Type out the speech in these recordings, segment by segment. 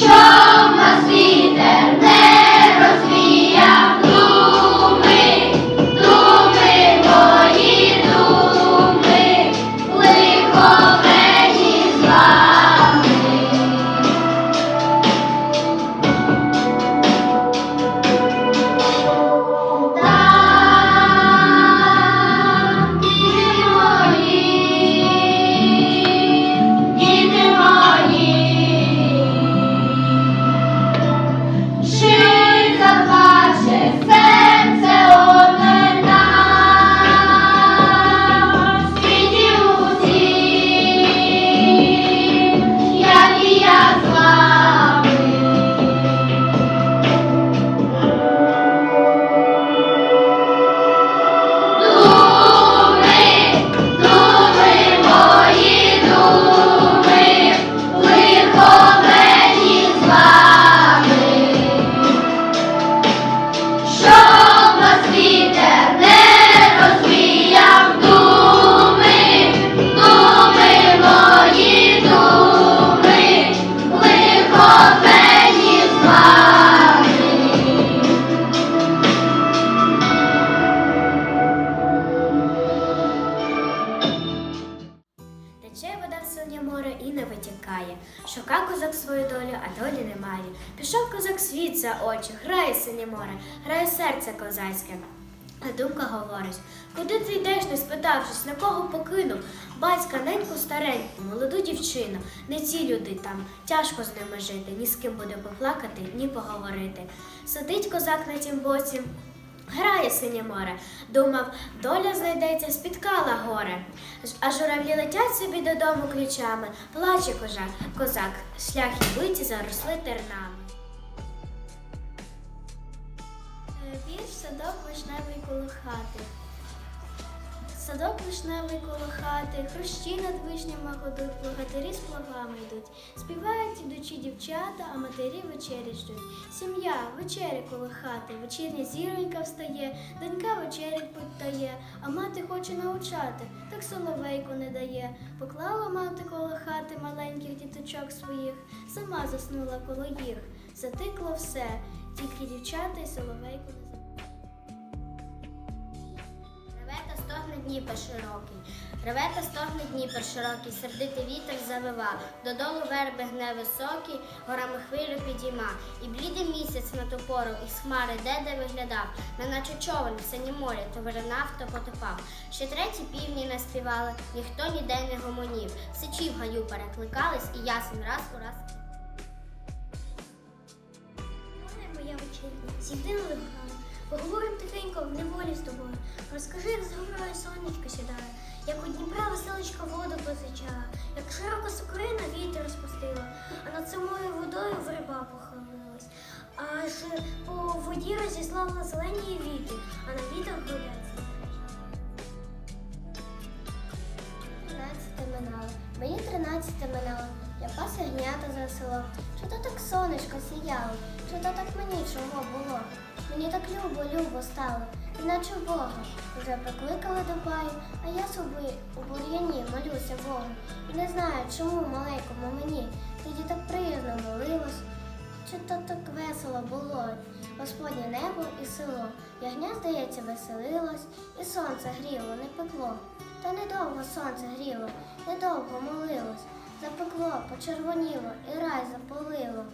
Show море, грає серце козацьке. А думка говорить, куди ти йдеш, не спитавшись, на кого покинув? Батька неньку стареньку, молоду дівчину. Не ці люди там, тяжко з ними жити, ні з ким буде поплакати, ні поговорити. Сидить козак на тім боці, грає синє море. Думав, доля знайдеться, спіткала горе. А журавлі летять собі додому ключами, плаче кожак, козак, шляхи биті заросли тернами. Вірш садок вишневий коло хати. Садок вишневий коло хати, хрущі над вишнями годуть, благодарі з плавами йдуть. Співають ідучі дівчата, а матері вечері ждуть. Сім'я, вечері коло хати, вечірня зіронька встає, донька вечерять подає, а мати хоче научати, так соловейку не дає. Поклала мати коло хати маленьких діточок своїх, сама заснула коло їх. Затикло все, тільки дівчата й соловейку не Реве та стогне Дніпер широкий, реве та стогне Дніпер широкий, сердитий вітер завива, додолу верби гне високі, горами хвилю підійма, і блідий місяць на ту пору, із хмари де-де виглядав, неначе човен в синє морі, то виринав, то потопав. Ще треті півні не співали, ніхто ніде не гомонів, сичі в гаю перекликались, і ясен раз у раз. Зійди на лихану, поговорим тихенько в неволі з тобою. Розкажи, як з горою сонечко сідає, як у Дніпра веселочка воду позичає, як широко сукрина вітер розпустила, а над самою водою верба похилилась. Аж по воді розіслала зелені віти, а на вітер гуляться. Тринадцяте минало, мені тринадцяте минало, я пас ягнята за село. Чи то так сонечко сіяло, чи то так мені чого було? Мені так любо, любо стало, іначе Бога. Вже прикликали до баю, а я собі у бур'яні молюся Богу. І не знаю, чому маленькому мені тоді так приязно молилось. Чи то так весело було, Господнє небо і село. Ягня, здається, веселилось, і сонце гріло, не пекло. Та недовго сонце гріло, недовго молилось. Запекло, почервоніло, і рай запалило.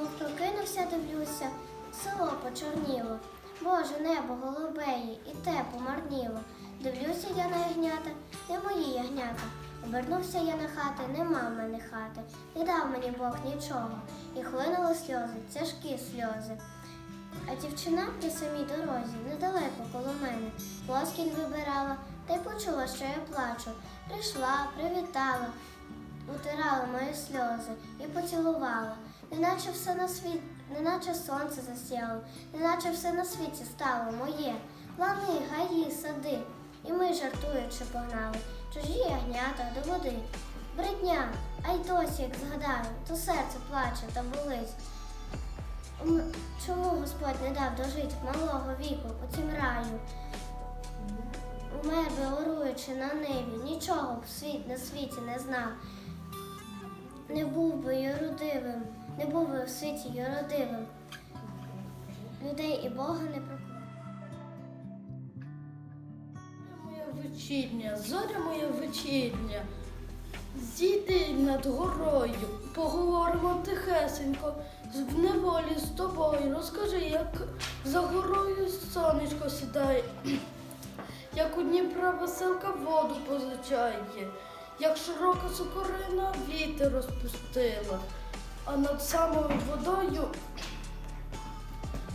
Мов прокинувся, дивлюся, село почорніло. Боже, небо голубеє, і те помарніло. Дивлюся я на ягнята, не мої ягнята. Обернувся я на хати, нема в мене хати, не дав мені Бог нічого, і хлинули сльози, тяжкі сльози. А дівчина при самій дорозі, недалеко коло мене, плоскінь вибирала, та й почула, що я плачу. Прийшла, привітала, утирала мої сльози і поцілувала, неначе все на світ, неначе сонце засяло, неначе все на світі стало моє. Лани, гаї, сади, і ми жартуючи погнали, чужі ягнята до води. Бридня, а й досі, як згадаю, то серце плаче та болить. Чому Господь не дав дожить малого віку у цім раю? Умер би, оруючи на небі, нічого б світ на світі не знав. Не був би юродивим, не був в світі юродивим. Людей і Бога не проклав. Моя вечірня, зоря моя вечірня. Зійди над горою, поговоримо тихесенько, в неволі з тобою. Розкажи, як за горою сонечко сідає, як у Дніпра веселка воду позичає, як широка сокорина вітер розпустила, а над самою водою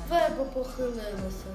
верба похилилася.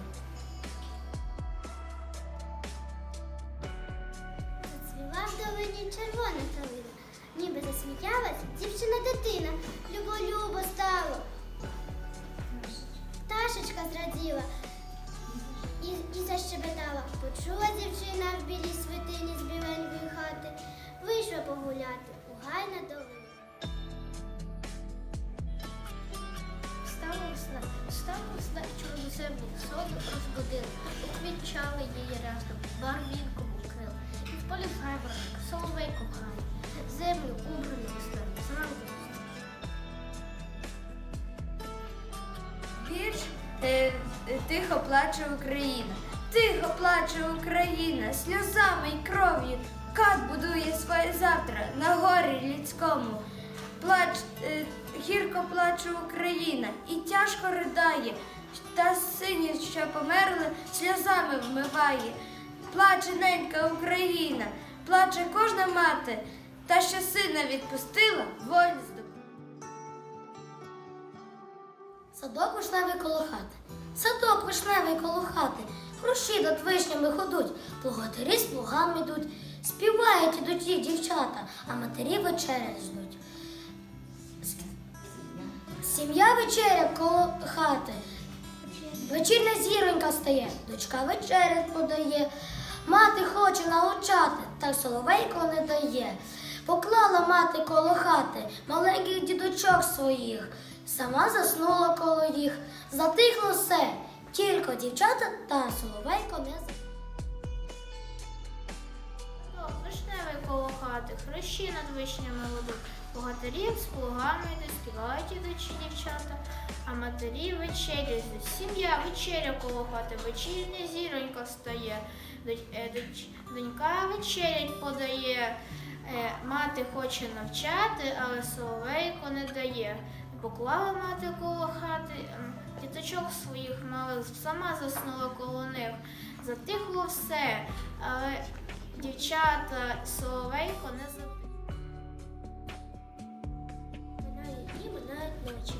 В полі файберок, землю убрану весна, зранку. Вірш е, тихо плаче Україна, тихо плаче Україна, сльозами й кров'ю. Кат будує своє завтра на горі людському. плач, е, гірко плаче Україна і тяжко ридає, та сині, що померли, сльозами вмиває. Плаче ненька Україна, плаче кожна мати, та що сина відпустила, волю здобула. Садок вишневий коло хати, садок вишневий коло хати, Хрущі над вишнями ходуть, плугатирі з плугами йдуть, співають ідуть їх дівчата, а матері вечерять ждуть. Сім'я вечеря коло хати. Вечірня зіронька стає, дочка вечерять подає. Мати хоче научати, та соловейко не дає. Поклала мати коло хати маленьких дідочок своїх, сама заснула коло їх. Затихло все, тільки дівчата та соловейко не. Вишневий коло хати, хрещі над вишнями ведуть, богатирів з плугами йдуть, співають ідучі дівчата, а матері вечерять. Сім'я вечеря коло хати, вечірня зіронька стає, донька вечерять подає, Е, мати хоче навчати, але соловейко не дає. Поклала мати коло хати, діточок своїх малих, сама заснула коло них. Затихло все, але дівчата соловейко не затихло. Минає дні, минають ночі,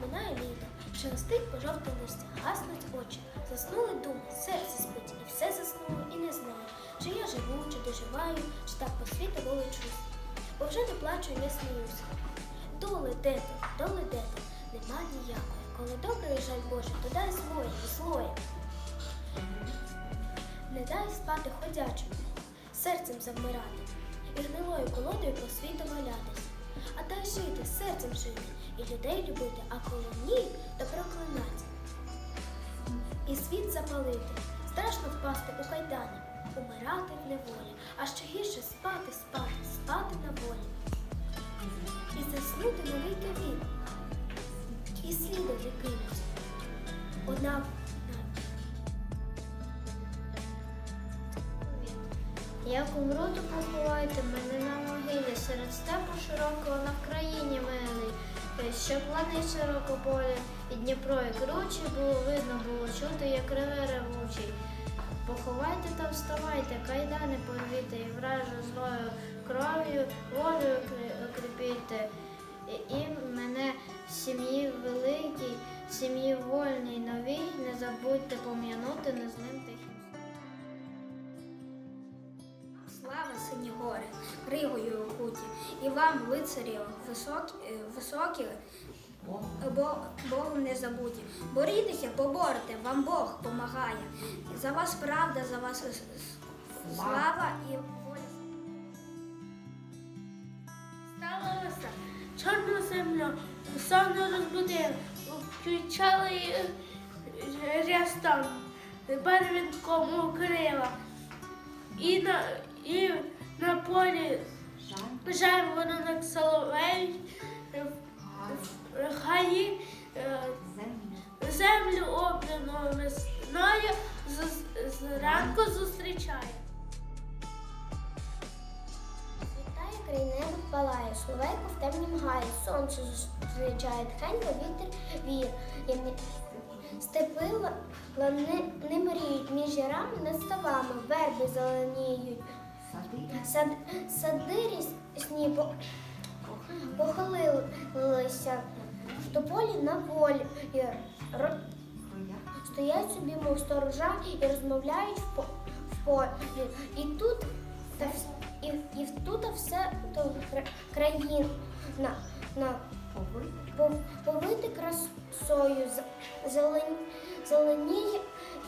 минає літо, шелестить пожовте листя, гаснуть очі, заснули думи, серце спить, все заснуло, і не знаю, чи я живу, чи доживаю, чи так по світу волочусь. Бо вже не плачу і не сміюся. Доли де ти, доли де ти, нема ніякої. Коли добре і жаль Боже, то дай своє, своє. Не дай спати ходячим, серцем завмирати, і гнилою колодою по світу валятись. А дай жити, серцем жити, і людей любити, а коли ні, то проклинати. І світ запалити, страшно впасти у кайдани, умирати в неволі, а ще гірше спати, спати, спати на волі. І заснути не вийти і сліди не кинуть. Одна Як умру, то поховайте мене на могилі, серед степу широкого на Вкраїні милий, Е, щоб лани широкополі, і Дніпро і кручі було видно, було чути, як реве ревучий. Поховайте та вставайте, кайдани порвіте, і вражу злою кров'ю, волею кри- І, мене в сім'ї великій, сім'ї вольній новій, не забудьте пом'янути незлим тихим. Слава сині гори, окуті, і вам, лицарі, високі, е, високі бо, Богом не забуті. Борітеся, поборете, вам Бог помагає. За вас правда, за вас слава і воля. Стала веса, чорну землю, сон розбудив, включали е, рястом, барвінком укрила. І на, і на полі жайворонок соловей, е, в хаї е, землю обдану весною зранку зустрічає. Світає край небо палає, словейко в темнім гаї, сонце зустрічає, тхенько вітер мі- Степи лани не мріють, між ярами над ставами, верби зеленіють. Сад, сади рісні похилилися, в тополі на волі. Стоять собі, мов сторожа, і розмовляють в, по, в полі. І тут та і, і тут все то кра- країна на повити красою, з- зелень, зеленіє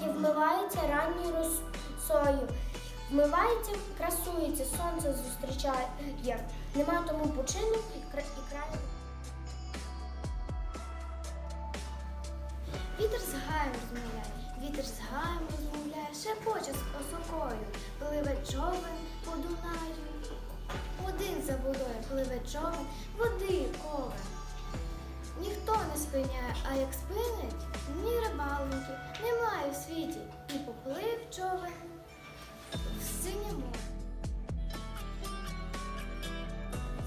і вмивається ранньою росою. Вмивається, красується, сонце зустрічає. Нема тому почину і, кра- краю. Вітер з гаєм розмовляє, вітер з гаєм розмовляє, шепоче з осокою, пливе човен по Дунаю. Один за водою пливе човен, води ковен. Ніхто не спиняє, а як спинить, ні рибалки немає в світі. І поплив човен синє море.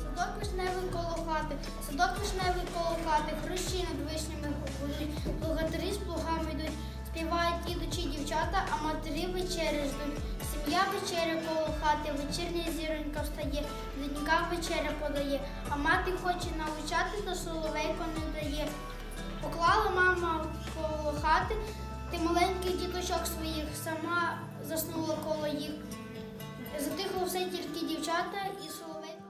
Садок вишневий коло хати, садок вишневий коло хати, хрущі над вишнями гудуть, плугатарі з плугами йдуть, співають ідучі дівчата, а матері вечері ждуть. Сім'я вечеря коло хати, вечірня зіронька встає, донька вечеря подає, а мати хоче навчати, та соловейко не дає. Поклала мама коло хати, ти маленьких діточок своїх, сама заснула коло їх. Затихло все тільки дівчата і соловейко.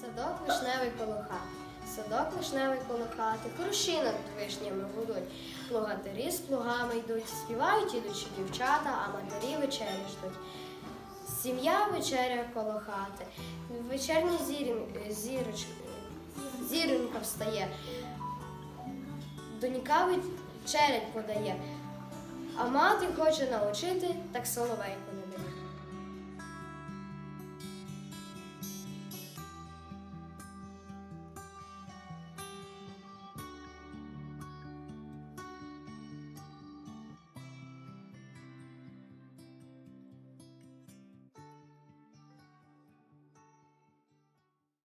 Садок вишневий коло хати, садок вишневий коло хати, круші над вишнями гудуть. Плугатирі з плугами йдуть, співають ідучі дівчата, а матері вечері ждуть. Сім'я вечеря коло хати, вечерня зіроч, встає, донька вечерять подає, а мати хоче навчити, так соловейко